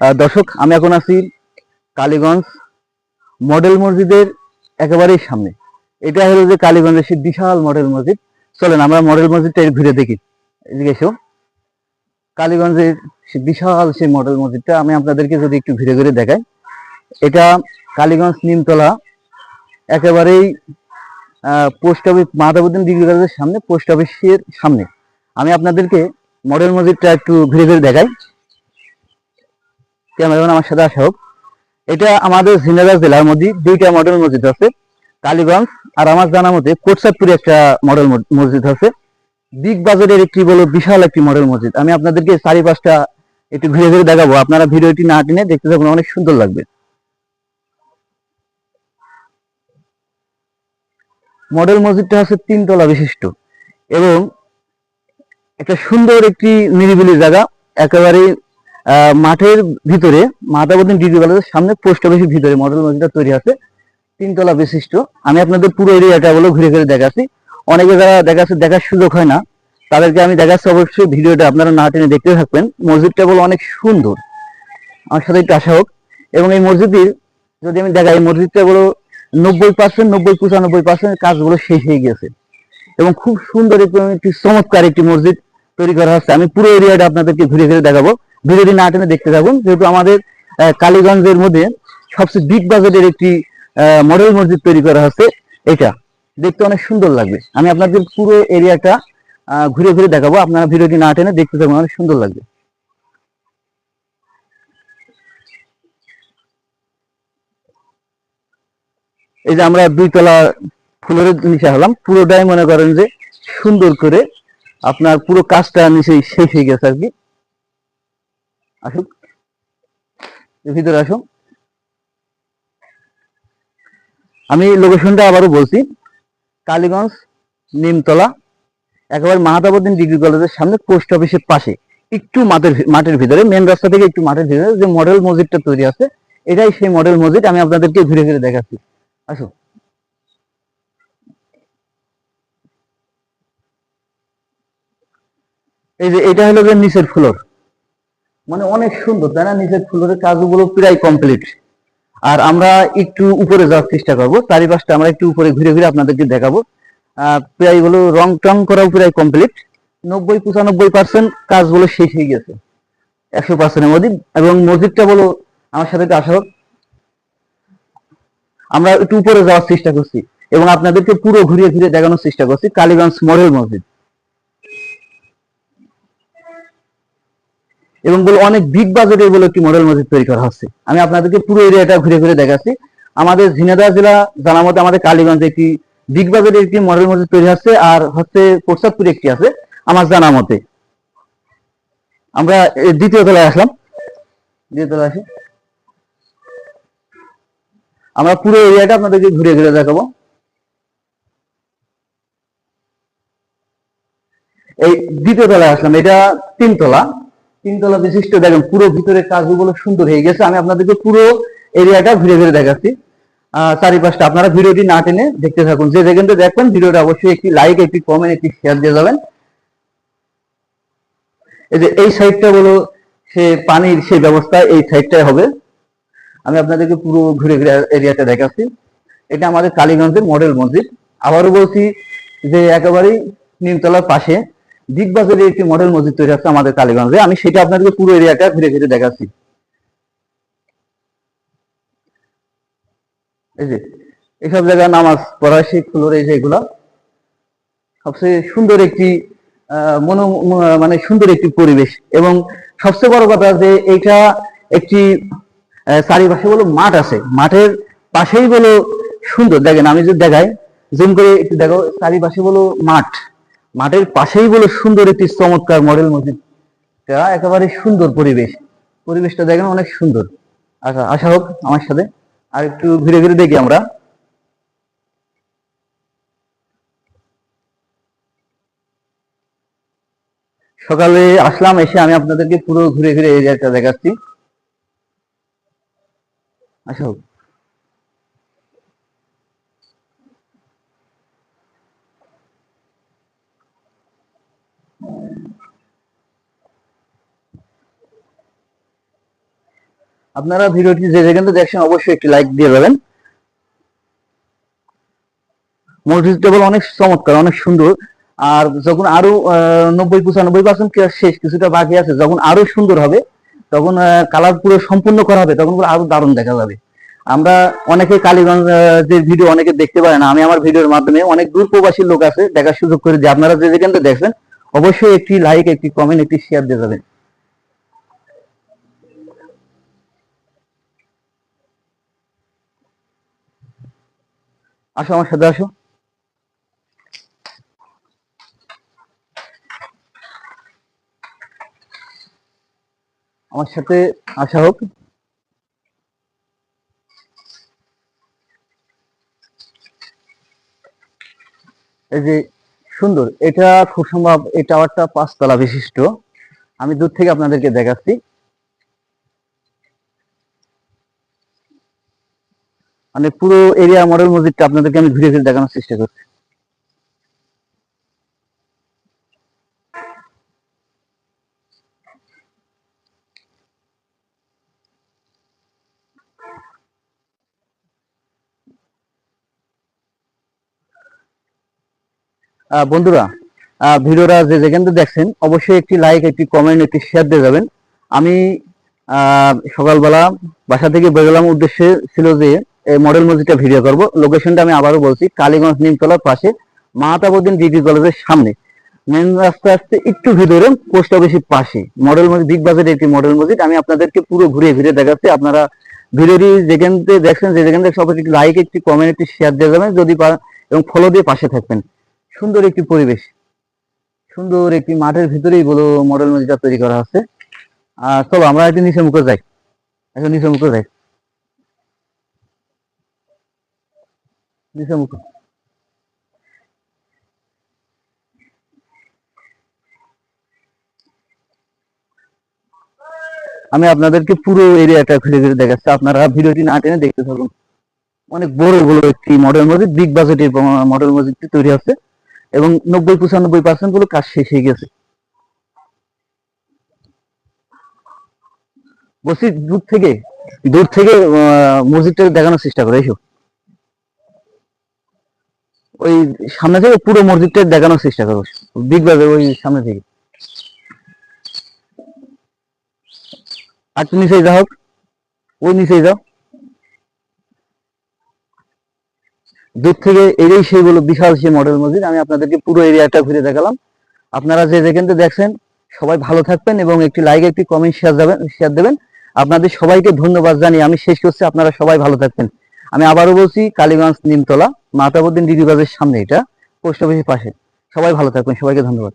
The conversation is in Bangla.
দর্শক, আমি এখন আছি কালীগঞ্জ মডেল মসজিদের একেবারেই সামনে। এটা হলো যে কালীগঞ্জের সেই বিশাল মডেল মসজিদ। চলেন, আমরা মডেল মসজিদটা ঘুরে দেখি। এদিকে এসো। কালীগঞ্জের সেই বিশাল সেই মডেল মসজিদটা আমি আপনাদেরকে যদি একটু ঘুরে ঘুরে দেখাই। এটা কালীগঞ্জ নিমতলা, একেবারেই পোস্ট অফিস মাহতাবুদ্দিন ডিগ্রি কলেজের সামনে, পোস্ট অফিসের সামনে। আমি আপনাদেরকে মডেল মসজিদটা একটু ঘুরে ঘুরে দেখাই। ক্যামেরাম্যান আমার সাথে আসা হোক। এটা আমাদের ঝিনাইদহ জেলার মধ্যে দুইটা মডেল মসজিদ আছে কালীগঞ্জ আর আমার জানা মতে কোটসাদপুরে একটা মডেল মসজিদ আছে। বিগ বাজারের একটি বলো বিশাল একটি মডেল মসজিদ। আমি আপনাদেরকে চারি পাঁচটা একটু ঘুরে ঘুরে দেখাবো। আপনারা ভিডিওটি না টেনে দেখতে থাকুন অনেক সুন্দর লাগবে। মডেল মসজিদটা হচ্ছে তিনতলা বিশিষ্ট এবং একটা সুন্দর একটি নিরিবিলি জায়গা। একেবারে আহ, মাঠের ভিতরে মাতাবদিন ডিগ্রি কলেজের সামনে পোস্ট অফিসের ভিতরে মডেল মসজিদটা তৈরি আছে, তিনতলা বিশিষ্ট। আমি আপনাদের পুরো এরিয়াটা বলে ঘুরে ঘুরে দেখাচ্ছি। অনেকে যারা দেখাচ্ছে, দেখার সুযোগ হয় না, তাদেরকে আমি দেখাচ্ছি অবশ্যই ভিডিওটা, আপনারা না টেনে দেখতে থাকবেন। মসজিদটা বলে অনেক সুন্দর। আমার সাথে একটু আশা হোক। এবং এই মসজিদের যদি আমি দেখাই মসজিদটা বলো নব্বই পার্সেন্ট নব্বই পঁচানব্বই পার্সেন্ট কাজগুলো শেষ হয়ে গেছে এবং খুব সুন্দর একটি চমৎকার একটি মসজিদ তৈরি করা হচ্ছে। আমি পুরো এরিয়াটা আপনাদেরকে ঘুরে ঘুরে দেখাবো। ভিডিওটি না টেনে দেখতে থাকুন। যেহেতু আমাদের কালীগঞ্জের মধ্যে সবচেয়ে বিগ বাজেটের একটি মডেল মসজিদ তৈরি করা হচ্ছে এটা। দেখতে অনেক সুন্দর লাগবে। আমি আপনাদের পুরো এরিয়াটা ঘুরে ঘুরে দেখাবো। আপনারা ভিডিওটি না টেনে দেখতে থাকুন, অনেক সুন্দর লাগবে। এই যে আমরা দুইতলা ফুলের নিচে হলাম। পুরোটাই মনে করেন যে সুন্দর করে আপনার পুরো কাজটা নিচে শেষ হয়ে গেছে আর কি। এর ভিতরে আসুন। আমি লোকেশনটা আবারও বলছি। কালীগঞ্জ, নিমতলা, একেবারে মাহাতাবুদ্দিন ডিগ্রি কলেজের সামনে পোস্ট অফিসের পাশে, একটু মাঠের মাঠের ভিতরে মেন রাস্তা থেকে একটু মাঠের ভিতরে, যে মডেল মসজিদটা তৈরি আছে, এটাই সেই মডেল মসজিদ, আমি আপনাদেরকে ঘুরে ঘুরে দেখাচ্ছি। আসুন। এই যে, এটা হলো যে নিচের ফ্লোর মানে অনেক সুন্দর, তাই না? নিচের ফ্লোরের কাজগুলো প্রায় কমপ্লিট আর আমরা একটু উপরে যাওয়ার চেষ্টা করব। চারিপাশটা আমরা একটু উপরে ঘুরে ঘুরে আপনাদেরকে দেখাবো। প্রায়গুলো রং টং করাও প্রায় কমপ্লিট নব্বই, পঁচানব্বই পার্সেন্ট কাজগুলো শেষ হয়ে গেছে। একশো পার্সেন্টের মধ্যে। এবং মসজিদটা বলো, আমার সাথে আসা হোক। আমরা একটু উপরে যাওয়ার চেষ্টা করছি। এবং আপনাদেরকে পুরো ঘুরিয়ে ঘুরিয়ে দেখানোর চেষ্টা করছি, কালীগঞ্জ মডেল মসজিদ। এবং বলে অনেক বিগ বাজেটের বলে একটি মডেল মসজিদ তৈরি করা হচ্ছে। আমি আপনাদেরকে পুরো এরিয়াটা ঘুরে ঘুরে দেখাচ্ছি। আমাদের ঝিনাদা জেলা জানার মতো আমাদের কালীগঞ্জে একটি বিগ বাজেটের একটি মডেল মসজিদ তৈরি হচ্ছে আর হচ্ছে প্রসাদপুরে একটি আছে, আমার জানা মতে। আমরা দ্বিতীয় তলায় আসলাম। দ্বিতীয় তলায় আসি। আমরা পুরো এরিয়াটা আপনাদেরকে ঘুরে ঘুরে দেখাবো। এই দ্বিতীয় তলায় আসলাম, এটা তিনতলা তিনতলা বিশিষ্ট, দেখেন পুরো ভিতরে কাজগুলো সুন্দর হয়ে গেছে। আমি আপনাদেরকে পুরো এরিয়াটা ঘুরে ঘুরে দেখাচ্ছি। চারিপাশটা আপনারা ভিডিওটি না টেনে দেখতে থাকুন। যে যেখান থেকে দেখবেন, ভিডিওটা অবশ্যই একটি লাইক একটি কমেন্ট একটি শেয়ার দিয়ে যাবেন। এই যে এই সাইডটা হলো সে পানির সেই ব্যবস্থা, এই সাইডটাই হবে। আমি আপনাদেরকে পুরো ঘুরে ঘুরে এরিয়াটা দেখাচ্ছি। এটা আমাদের কালীগঞ্জের মডেল মসজিদ। আবারও বলছি যে একেবারেই নিমতলার পাশে দিগবাজারে একটি মডেল মসজিদ তৈরি হচ্ছে আমাদের কালীগঞ্জে। আমি সেটা আপনাদেরকে পুরো এরিয়াটা ঘুরে ঘুরে দেখাচ্ছি। এই যে এইসব জায়গায় নামাজ পড়া ফ্লোর এই যে এগুলা, সবচেয়ে সুন্দর একটি মনো মানে সুন্দর একটি পরিবেশ। এবং সবচেয়ে বড় কথা যে এইটা একটি চারিপাশে বলো মাঠ আছে। মাঠের পাশেই বলো সুন্দর। দেখেন, আমি যদি দেখাই, জুম করে একটু দেখো, চারিপাশে বলো মাঠ। মাঠের পাশেই বলে সুন্দর একটি চমৎকার মডেল মসজিদ। একেবারে সুন্দর পরিবেশ। পরিবেশটা দেখেন অনেক সুন্দর। আচ্ছা আসা হোক আমার সাথে। আর একটু ঘুরে ঘুরে দেখি আমরা। সকালে আসলাম, এসে আমি আপনাদেরকে পুরো ঘুরে ঘুরে এরিয়াটা দেখাচ্ছি। আসা আপনারা ভিডিওটি যে যেখান দেখছেন, অবশ্যই একটি লাইক দিয়ে যাবেন মসজিদটা বলে অনেক চমৎকার, অনেক সুন্দর। আর যখন আরও নব্বই, পঁচানব্বই পার্সেন্ট শেষ, কিছুটা বাকি আছে, যখন আরও সুন্দর হবে, তখন কালার পুরো সম্পূর্ণ করা হবে, তখন আরও দারুণ দেখা যাবে। আমরা অনেকে কালীগঞ্জ যে ভিডিও অনেকে দেখতে পারে না, আমি আমার ভিডিওর মাধ্যমে অনেক দূর প্রবাসী লোক আছে, দেখার সুযোগ করে যে আপনারা যে যেখান থেকে দেখবেন অবশ্যই একটি লাইক একটি কমেন্ট একটি শেয়ার দিয়ে যাবেন। আসো আমার সাথে আসো। আমার সাথে আসা হোক। এই যে সুন্দর, এটা খুব সম্ভব এই টাওয়ারটা পাঁচতলা বিশিষ্ট। আমি দূর থেকে আপনাদেরকে দেখাচ্ছি। মানে পুরো এরিয়া মডেল মসজিদটা আপনাদেরকে আমি ঘুরে ঘুরে দেখানোর চেষ্টা করছি। বন্ধুরা ভিডিওটা যে যেখান থেকে দেখছেন, অবশ্যই একটি লাইক একটি কমেন্ট একটি শেয়ার দিয়ে যাবেন। আমি সকালবেলা বাসা থেকে বেরোলাম, উদ্দেশ্যে ছিল যে এই মডেল মসজিদটা ভিডিও করব। লোকেশনটা আমি আবারও বলছি, কালীগঞ্জ নিমতলার পাশে মাতাবুদ্দিন ডিগ্রি কলেজের সামনে। মেন রাস্তা আসতে একটু ভিতরে পোস্ট অফিসের পাশে। মডেল মসজিদ বিগ বাজারের একটি মডেল মসজিদ। আমি আপনাদেরকে পুরো ঘুরে ঘুরে দেখাচ্ছি। আপনারা ভিডিওটি যেখান থেকে দেখছেন যে যেখান থেকে সবাই একটি লাইক একটি কমেন্ট একটি শেয়ার দিয়ে যাবেন। যদি এবং ফলো দিয়ে পাশে থাকবেন। সুন্দর একটি পরিবেশ। সুন্দর একটি মাঠের ভিতরেই বলো মডেল মসজিদটা তৈরি করা হচ্ছে। আর চলো, আমরা একটু নিচে মুখে যাই। একটু নিচে মুখে যাই। নিচে মুখে। আমি আপনাদেরকে পুরো এরিয়াটা ঘুরে ঘুরে দেখাচ্ছি। আপনারা ভিডিওটি না টেনে দেখতে থাকুন। অনেক বড় বড় একটি মডেল মসজিদ বিগ বাজেটের মডেল মসজিদটি তৈরি হচ্ছে এবং নব্বই পঁচানব্বই পার্সেন্টগুলো কাজ শেষ হয়ে গেছে। বলছি দূর থেকে দূর থেকে মসজিদটাকে দেখানোর চেষ্টা করে, এসো। ওই সামনে থেকে পুরো মসজিদটা দেখানোর চেষ্টা করো বিগ বাজার ওই সামনে থেকে। আর তুমি নিচে যাও। ওই নিচে যাও। দূর থেকে এটাই সেইগুলো বিশাল সেই মডেল মসজিদ। আমি আপনাদেরকে পুরো এরিয়াটা ঘুরে দেখালাম। আপনারা যে যেখান দেখছেন, সবাই ভালো থাকবেন এবং একটি লাইক একটি কমেন্ট শেয়ার যাবেন শেয়ার দেবেন। আপনাদের সবাইকে ধন্যবাদ জানিয়ে আমি শেষ করছি। আপনারা সবাই ভালো থাকবেন। আমি আবারও বলছি, কালীগঞ্জ নিমতলা, মাতাবুদ্দিন ডিগ্রি কলেজের সামনে এটা, পোস্ট অফিসের পাশে। সবাই ভালো থাকবেন, সবাইকে ধন্যবাদ।